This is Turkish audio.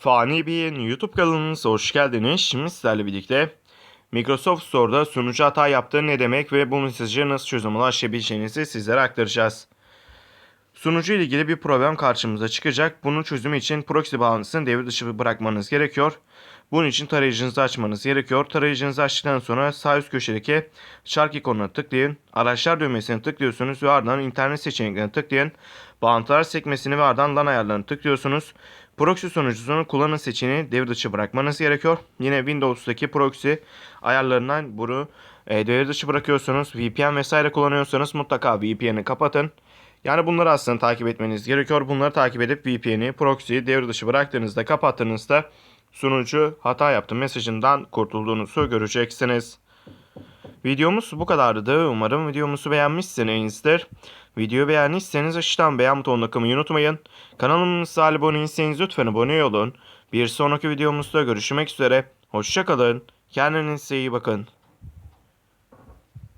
Fani Bey'in YouTube kanalınıza hoş geldiniz. Şimdi sizlerle birlikte Microsoft Store'da sunucu hata yaptığı ne demek ve bu mesajı nasıl çözüm ulaşabileceğinizi sizlere aktaracağız. Sunucu ile ilgili bir problem karşımıza çıkacak. Bunun çözümü için proxy bağlantısını devre dışı bırakmanız gerekiyor. Bunun için tarayıcınızı açmanız gerekiyor. Tarayıcınızı açtıktan sonra sağ üst köşedeki çark ikonuna tıklayın. Araçlar düğmesine tıklıyorsunuz ve ardından internet seçeneklerine tıklayın. Bağlantılar sekmesini ve ardından LAN ayarlarını tıklıyorsunuz. Proxy sunucusunu kullanın seçeneği devre dışı bırakmanız gerekiyor. Yine Windows'taki proxy ayarlarından bunu e, devre dışı bırakıyorsunuz. VPN vesaire kullanıyorsanız mutlaka VPN'i kapatın. Yani bunları aslında takip etmeniz gerekiyor. Bunları takip edip VPN'i, proxy'yi devre dışı bıraktığınızda, kapattığınızda sunucu hata yaptı mesajından kurtulduğunuzu göreceksiniz. Videomuz bu kadardı. Umarım videomuzu beğenmişsinizdir. Videoyu beğendiyseniz aşağıdan beğen butonuna kılmayı unutmayın. Kanalımıza abone değilseniz lütfen abone olun. Bir sonraki videomuzda görüşmek üzere. Hoşçakalın. Kendinize iyi bakın.